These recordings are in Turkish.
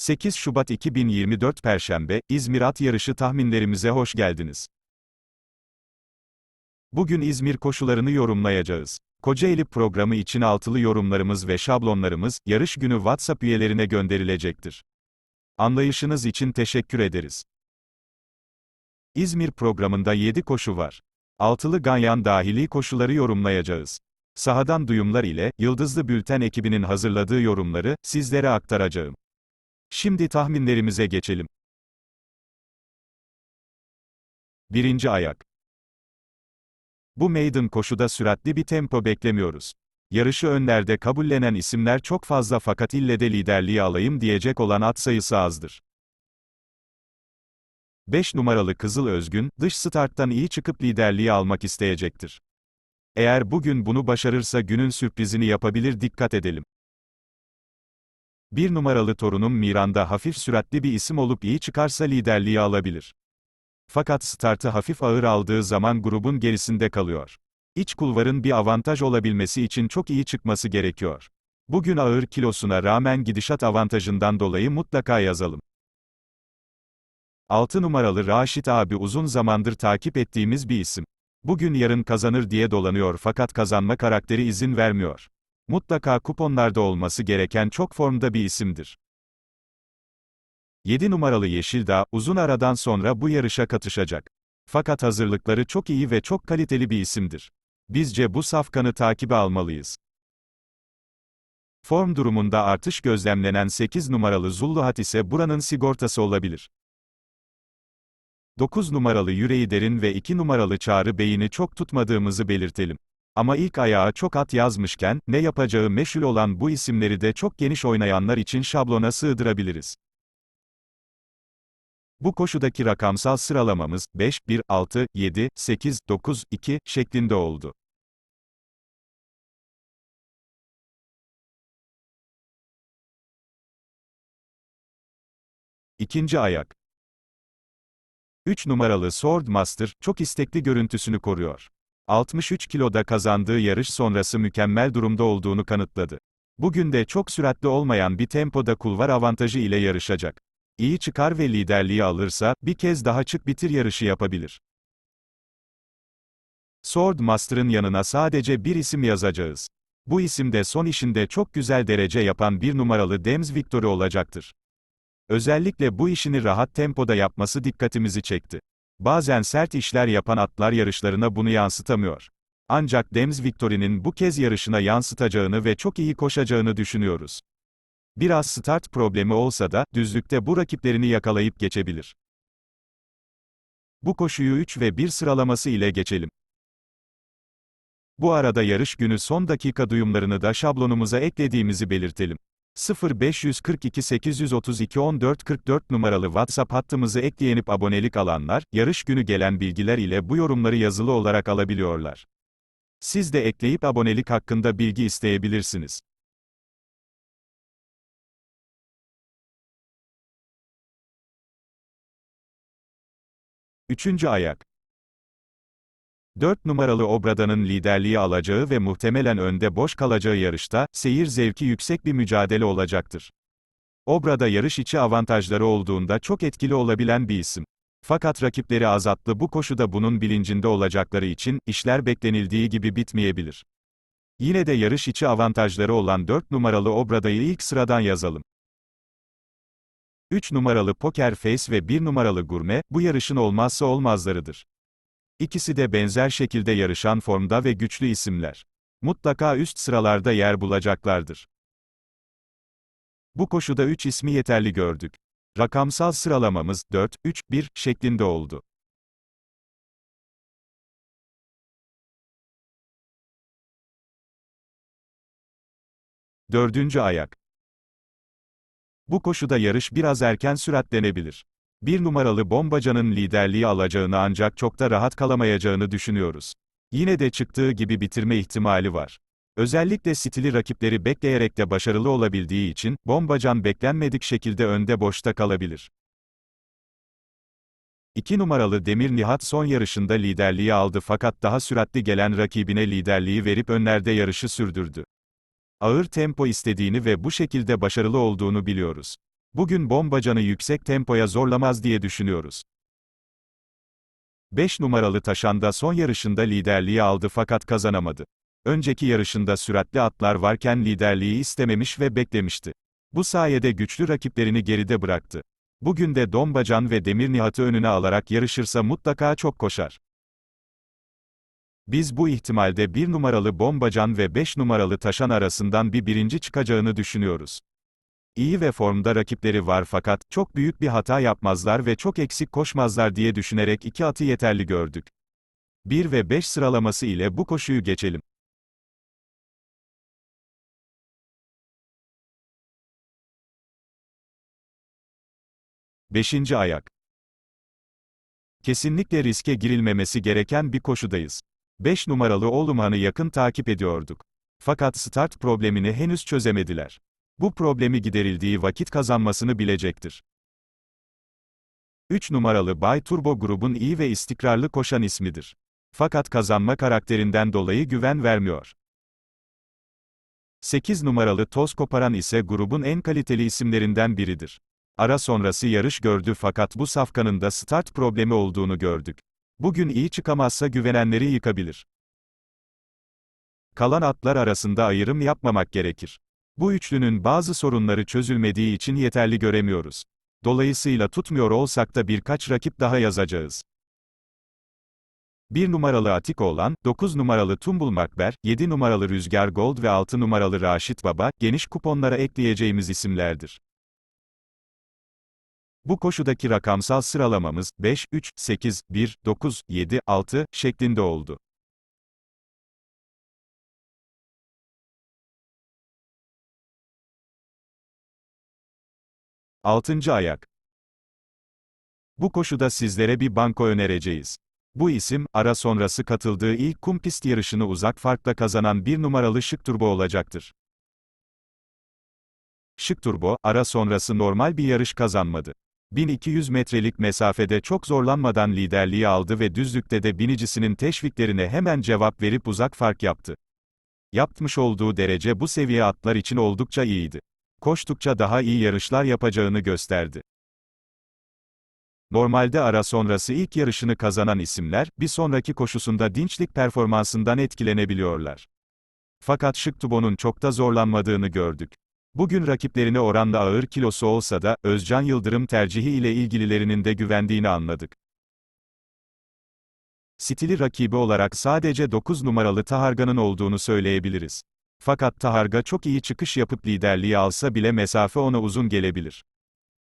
8 Şubat 2024 Perşembe, İzmir At Yarışı tahminlerimize hoş geldiniz. Bugün İzmir koşularını yorumlayacağız. Kocaeli programı için altılı yorumlarımız ve şablonlarımız, yarış günü WhatsApp üyelerine gönderilecektir. Anlayışınız için teşekkür ederiz. İzmir programında 7 koşu var. Altılı ganyan dahili koşuları yorumlayacağız. Sahadan duyumlar ile, Yıldızlı Bülten ekibinin hazırladığı yorumları, sizlere aktaracağım. Şimdi tahminlerimize geçelim. Birinci ayak. Bu maiden koşuda süratli bir tempo beklemiyoruz. Yarışı önlerde kabullenen isimler çok fazla fakat ille de liderliği alayım diyecek olan at sayısı azdır. 5 numaralı Kızıl Özgün, dış starttan iyi çıkıp liderliği almak isteyecektir. Eğer bugün bunu başarırsa günün sürprizini yapabilir dikkat edelim. Bir numaralı torunum Miran'da hafif süratli bir isim olup iyi çıkarsa liderliği alabilir. Fakat startı hafif ağır aldığı zaman grubun gerisinde kalıyor. İç kulvarın bir avantaj olabilmesi için çok iyi çıkması gerekiyor. Bugün ağır kilosuna rağmen gidişat avantajından dolayı mutlaka yazalım. 6 numaralı Raşit abi uzun zamandır takip ettiğimiz bir isim. Bugün yarın kazanır diye dolanıyor fakat kazanma karakteri izin vermiyor. Mutlaka kuponlarda olması gereken çok formda bir isimdir. 7 numaralı Yeşildağ, uzun aradan sonra bu yarışa katışacak. Fakat hazırlıkları çok iyi ve çok kaliteli bir isimdir. Bizce bu safkanı takibe almalıyız. Form durumunda artış gözlemlenen 8 numaralı Zulluhat ise buranın sigortası olabilir. 9 numaralı Yüreği Derin ve 2 numaralı Çağrı Bey'ini çok tutmadığımızı belirtelim. Ama ilk ayağa çok at yazmışken, ne yapacağı meşhur olan bu isimleri de çok geniş oynayanlar için şablona sığdırabiliriz. Bu koşudaki rakamsal sıralamamız, 5, 1, 6, 7, 8, 9, 2 şeklinde oldu. İkinci ayak. 3 numaralı Swordmaster, çok istekli görüntüsünü koruyor. 63 kiloda kazandığı yarış sonrası mükemmel durumda olduğunu kanıtladı. Bugün de çok süratli olmayan bir tempoda kulvar avantajı ile yarışacak. İyi çıkar ve liderliği alırsa, bir kez daha çık bitir yarışı yapabilir. Swordmaster'ın yanına sadece bir isim yazacağız. Bu isim de son işinde çok güzel derece yapan bir numaralı Dems Victory olacaktır. Özellikle bu işini rahat tempoda yapması dikkatimizi çekti. Bazen sert işler yapan atlar yarışlarına bunu yansıtamıyor. Ancak Dems Victory'nin bu kez yarışına yansıtacağını ve çok iyi koşacağını düşünüyoruz. Biraz start problemi olsa da, düzlükte bu rakiplerini yakalayıp geçebilir. Bu koşuyu 3 ve 1 sıralaması ile geçelim. Bu arada yarış günü son dakika duyumlarını da şablonumuza eklediğimizi belirtelim. 0542 832 14 44 numaralı WhatsApp hattımızı ekleyenip abonelik alanlar, yarış günü gelen bilgiler ile bu yorumları yazılı olarak alabiliyorlar. Siz de ekleyip abonelik hakkında bilgi isteyebilirsiniz. Üçüncü ayak. 4 numaralı Obrada'nın liderliği alacağı ve muhtemelen önde boş kalacağı yarışta, seyir zevki yüksek bir mücadele olacaktır. Obrada yarış içi avantajları olduğunda çok etkili olabilen bir isim. Fakat rakipleri azatlı bu koşuda bunun bilincinde olacakları için, işler beklenildiği gibi bitmeyebilir. Yine de yarış içi avantajları olan 4 numaralı Obrada'yı ilk sıradan yazalım. 3 numaralı Poker Face ve 1 numaralı Gurme, bu yarışın olmazsa olmazlarıdır. İkisi de benzer şekilde yarışan formda ve güçlü isimler. Mutlaka üst sıralarda yer bulacaklardır. Bu koşuda 3 ismi yeterli gördük. Rakamsal sıralamamız 4, 3, 1 şeklinde oldu. Dördüncü ayak. Bu koşuda yarış biraz erken süratlenebilir. Bir numaralı bombacanın liderliği alacağını ancak çok da rahat kalamayacağını düşünüyoruz. Yine de çıktığı gibi bitirme ihtimali var. Özellikle stili rakipleri bekleyerek de başarılı olabildiği için, bombacan beklenmedik şekilde önde boşta kalabilir. 2 numaralı Demir Nihat son yarışında liderliği aldı fakat daha süratli gelen rakibine liderliği verip önlerde yarışı sürdürdü. Ağır tempo istediğini ve bu şekilde başarılı olduğunu biliyoruz. Bugün Bombacan'ı yüksek tempoya zorlamaz diye düşünüyoruz. 5 numaralı Taşan'da son yarışında liderliği aldı fakat kazanamadı. Önceki yarışında süratli atlar varken liderliği istememiş ve beklemişti. Bu sayede güçlü rakiplerini geride bıraktı. Bugün de Dombacan ve Demir Nihat'ı önüne alarak yarışırsa mutlaka çok koşar. Biz bu ihtimalde 1 numaralı Bombacan ve 5 numaralı Taşan arasından bir birinci çıkacağını düşünüyoruz. İyi ve formda rakipleri var fakat, çok büyük bir hata yapmazlar ve çok eksik koşmazlar diye düşünerek iki atı yeterli gördük. 1 ve 5 sıralaması ile bu koşuyu geçelim. Beşinci ayak. Kesinlikle riske girilmemesi gereken bir koşudayız. 5 numaralı Oğlumhan'ı yakın takip ediyorduk. Fakat start problemini henüz çözemediler. Bu problemi giderildiği vakit kazanmasını bilecektir. 3 numaralı Bay Turbo grubun iyi ve istikrarlı koşan ismidir. Fakat kazanma karakterinden dolayı güven vermiyor. 8 numaralı Toz Koparan ise grubun en kaliteli isimlerinden biridir. Ara sonrası yarış gördü fakat bu safkanın da start problemi olduğunu gördük. Bugün iyi çıkamazsa güvenenleri yıkabilir. Kalan atlar arasında ayrım yapmamak gerekir. Bu üçlünün bazı sorunları çözülmediği için yeterli göremiyoruz. Dolayısıyla tutmuyor olsak da birkaç rakip daha yazacağız. 1 numaralı Atik olan, 9 numaralı Tumbul Makber, 7 numaralı Rüzgar Gold ve 6 numaralı Raşit Baba, geniş kuponlara ekleyeceğimiz isimlerdir. Bu koşudaki rakamsal sıralamamız, 5, 3, 8, 1, 9, 7, 6 şeklinde oldu. Altıncı ayak. Bu koşuda sizlere bir banko önereceğiz. Bu isim, ara sonrası katıldığı ilk kum pist yarışını uzak farkla kazanan bir numaralı Şık Turbo olacaktır. Şık Turbo, ara sonrası normal bir yarış kazanmadı. 1200 metrelik mesafede çok zorlanmadan liderliği aldı ve düzlükte de binicisinin teşviklerine hemen cevap verip uzak fark yaptı. Yapmış olduğu derece bu seviye atlar için oldukça iyiydi. Koştukça daha iyi yarışlar yapacağını gösterdi. Normalde ara sonrası ilk yarışını kazanan isimler, bir sonraki koşusunda dinçlik performansından etkilenebiliyorlar. Fakat Şıktubo'nun çok da zorlanmadığını gördük. Bugün rakiplerine oranla ağır kilosu olsa da, Özcan Yıldırım tercihi ile ilgililerinin de güvendiğini anladık. Stili rakibi olarak sadece 9 numaralı Taharga'nın olduğunu söyleyebiliriz. Fakat Taharga çok iyi çıkış yapıp liderliği alsa bile mesafe ona uzun gelebilir.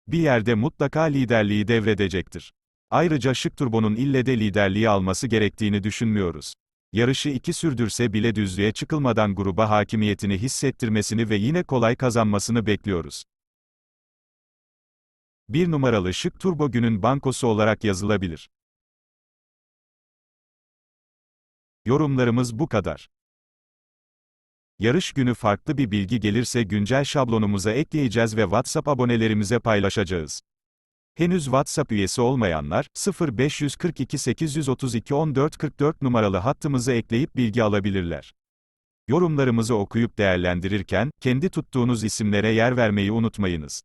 Bir yerde mutlaka liderliği devredecektir. Ayrıca Şık Turbo'nun ille de liderliği alması gerektiğini düşünmüyoruz. Yarışı iki sürdürse bile düzlüğe çıkılmadan gruba hakimiyetini hissettirmesini ve yine kolay kazanmasını bekliyoruz. Bir numaralı Şık Turbo günün bankosu olarak yazılabilir. Yorumlarımız bu kadar. Yarış günü farklı bir bilgi gelirse güncel şablonumuza ekleyeceğiz ve WhatsApp abonelerimize paylaşacağız. Henüz WhatsApp üyesi olmayanlar, 0542 832 1444 numaralı hattımızı ekleyip bilgi alabilirler. Yorumlarımızı okuyup değerlendirirken, kendi tuttuğunuz isimlere yer vermeyi unutmayınız.